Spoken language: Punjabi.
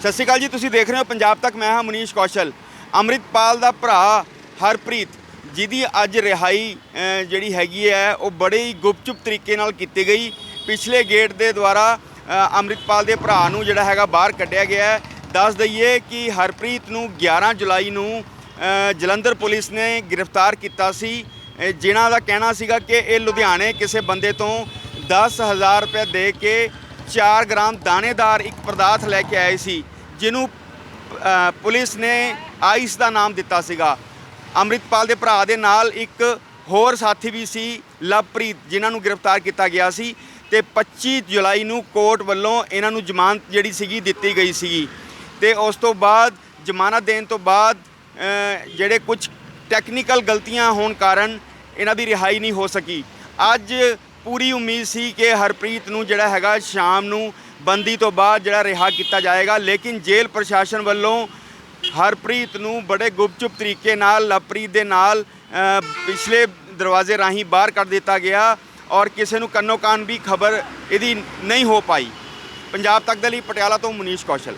ਸਤਿ ਸ਼੍ਰੀ ਅਕਾਲ ਜੀ ਤੁਸੀਂ ਦੇਖ ਰਹੇ ਹੋ ਪੰਜਾਬ ਤੱਕ। ਮੈਂ ਹਾਂ ਮਨੀਸ਼ ਕੌਸ਼ਲ। ਅੰਮ੍ਰਿਤਪਾਲ ਦਾ ਭਰਾ ਹਰਪ੍ਰੀਤ ਜਿਹਦੀ ਅੱਜ ਰਿਹਾਈ ਜਿਹੜੀ ਹੈਗੀ ਹੈ ਉਹ ਬੜੇ ਹੀ ਗੁਪਚੁਪ ਤਰੀਕੇ ਨਾਲ ਕੀਤੀ ਗਈ। ਪਿਛਲੇ ਗੇਟ ਦੇ ਦੁਆਰਾ ਅ, ਅੰਮ੍ਰਿਤਪਾਲ ਦੇ ਭਰਾ ਨੂੰ ਜਿਹੜਾ ਹੈਗਾ ਬਾਹਰ ਕੱਢਿਆ ਗਿਆ ਹੈ। ਦੱਸ ਦਈਏ ਕਿ ਹਰਪ੍ਰੀਤ ਨੂੰ 11 ਜੁਲਾਈ ਨੂੰ ਜਲੰਧਰ ਪੁਲਿਸ ਨੇ ਗ੍ਰਿਫਤਾਰ ਕੀਤਾ ਸੀ। ਜਿਨ੍ਹਾਂ ਦਾ ਕਹਿਣਾ ਸੀਗਾ ਕਿ ਇਹ ਲੁਧਿਆਣੇ ਕਿਸੇ ਬੰਦੇ ਤੋਂ 10000 ਰੁਪਏ ਦੇ ਕੇ 4 ਗ੍ਰਾਮ ਦਾਣੇਦਾਰ ਇੱਕ ਪਦਾਰਥ ਲੈ ਕੇ ਆਏ ਸੀ, ਜਿਹਨੂੰ ਪੁਲਿਸ ਨੇ ਆਈਸ ਦਾ ਨਾਮ ਦਿੱਤਾ ਸੀਗਾ। ਅੰਮ੍ਰਿਤਪਾਲ ਦੇ ਭਰਾ ਦੇ ਨਾਲ ਇੱਕ ਹੋਰ ਸਾਥੀ ਵੀ ਸੀ, ਲਵਪ੍ਰੀਤ, ਜਿਨ੍ਹਾਂ ਨੂੰ ਗ੍ਰਿਫਤਾਰ ਕੀਤਾ ਗਿਆ ਸੀ ਤੇ 25 ਜੁਲਾਈ ਨੂੰ ਕੋਰਟ ਵੱਲੋਂ ਇਹਨਾਂ ਨੂੰ ਜ਼ਮਾਨਤ ਜਿਹੜੀ ਸੀਗੀ ਦਿੱਤੀ ਗਈ ਸੀਗੀ। ਤੇ ਉਸ ਤੋਂ ਬਾਅਦ, ਜ਼ਮਾਨਤ ਦੇਣ ਤੋਂ ਬਾਅਦ ਜਿਹੜੇ ਕੁਝ ਟੈਕਨੀਕਲ ਗਲਤੀਆਂ ਹੋਣ ਕਾਰਨ ਇਹਨਾਂ ਦੀ ਰਿਹਾਈ ਨਹੀਂ ਹੋ ਸਕੀ। ਅੱਜ ਪੂਰੀ ਉਮੀਦ ਸੀ ਕਿ ਹਰਪ੍ਰੀਤ ਨੂੰ ਜਿਹੜਾ ਹੈਗਾ ਸ਼ਾਮ ਨੂੰ ਬੰਦੀ ਤੋਂ ਬਾਅਦ ਜਿਹੜਾ ਰਿਹਾ ਕੀਤਾ ਜਾਏਗਾ, ਲੇਕਿਨ ਜੇਲ੍ਹ ਪ੍ਰਸ਼ਾਸਨ ਵੱਲੋਂ ਹਰਪ੍ਰੀਤ ਨੂੰ ਬੜੇ ਗੁਪਚੁਪ ਤਰੀਕੇ ਨਾਲ, ਲਵਪ੍ਰੀਤ ਦੇ ਨਾਲ ਪਿਛਲੇ ਦਰਵਾਜ਼ੇ ਰਾਹੀਂ ਬਾਹਰ ਕੱਢ ਦਿੱਤਾ ਗਿਆ ਔਰ ਕਿਸੇ ਨੂੰ ਕੰਨੋ ਕਾਨ ਵੀ ਖਬਰ ਇਹਦੀ ਨਹੀਂ ਹੋ ਪਾਈ। ਪੰਜਾਬ ਤੱਕ ਦੇ ਲਈ ਪਟਿਆਲਾ ਤੋਂ ਮਨੀਸ਼ ਕੌਸ਼ਲ।